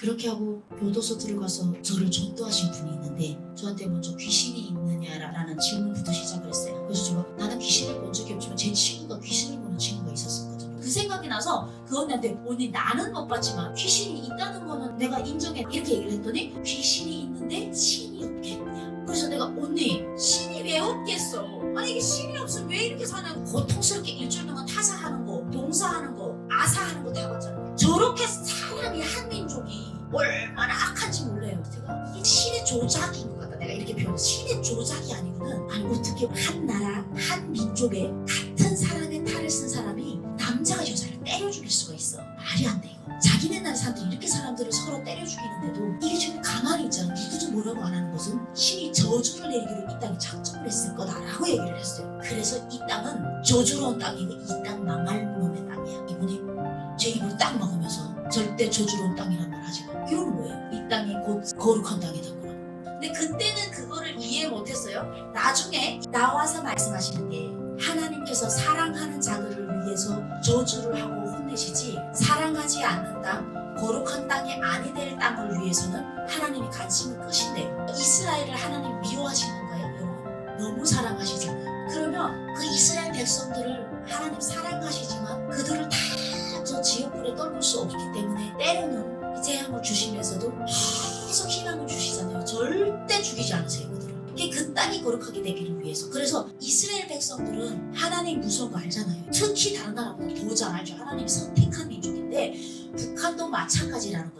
그렇게 하고 교도소 들어가서 저를 전도하신 분이 있는데 저한테 먼저 귀신이 있느냐라는 질문부터 시작을 했어요. 그래서 제가 나는 귀신을 본 적이 없지만 제 친구가 귀신을 보는 친구가 있었거든요. 그 생각이 나서 그 언니한테 언니 나는 못 봤지만 귀신이 있다는 거는 내가 인정해 이렇게 얘기를 했더니 귀신이 있는데 신이 없겠냐. 그래서 내가 언니 신이 왜 없겠어? 아니 이게 신이 없으면 왜 이렇게 사냐고 고통스럽게 일주일 동안 타사하는 거, 동사하는 거, 아사하는 거 다 봤잖아요. 저렇게 사람이 한 얼마나 악한지 몰라요. 제가 이게 신의 조작인 것 같다. 내가 이렇게 표현. 신의 조작이 아니고는 아니 어떻게 한 나라 한 민족에 같은 사람의 탈을 쓴 사람이 남자가 여자를 때려 죽일 수가 있어. 말이 안 돼 이거. 자기네 나라 사람들이 이렇게 사람들을 서로 때려 죽이는데도 이게 지금 가만히 있잖아. 누구도 뭐라고 안 하는 것은 신이 저주를 내리기로 이 땅에 작정을 했을 거다라고 얘기를 했어요. 그래서 이 땅은 저주로운 땅이고 이 땅 망할 놈의 땅이야. 이분이 제 입을 딱 먹으면서 절대 저주로운 땅이란 말 하지 마. 이러는 거예요. 이 땅이 곧 거룩한 땅이다. 근데 그때는 그거를 이해 못했어요. 나중에 나와서 말씀하시는 게 하나님께서 사랑하는 자들을 위해서 저주를 하고 혼내시지 사랑하지 않는 땅, 거룩한 땅이 아니 될 땅을 위해서는 하나님이 관심을 끄신대요. 이스라엘을 하나님 미워하시는가요, 여러분? 너무 사랑하시잖아요. 그러면 그 이스라엘 백성들을 하나님 사랑하시지만 그들을 다 저 지옥불에 떨굴 수 없기 때문에 주시면서도 계속 희망을 주시잖아요. 절대 죽이지 않으세요, 그 땅이 거룩하게 되기를 위해서. 그래서 이스라엘 백성들은 하나님 무서운 거 알잖아요. 특히 다른 나라보다 더 잘 알죠. 하나님이 선택한 민족인데 북한도 마찬가지라는 거예요.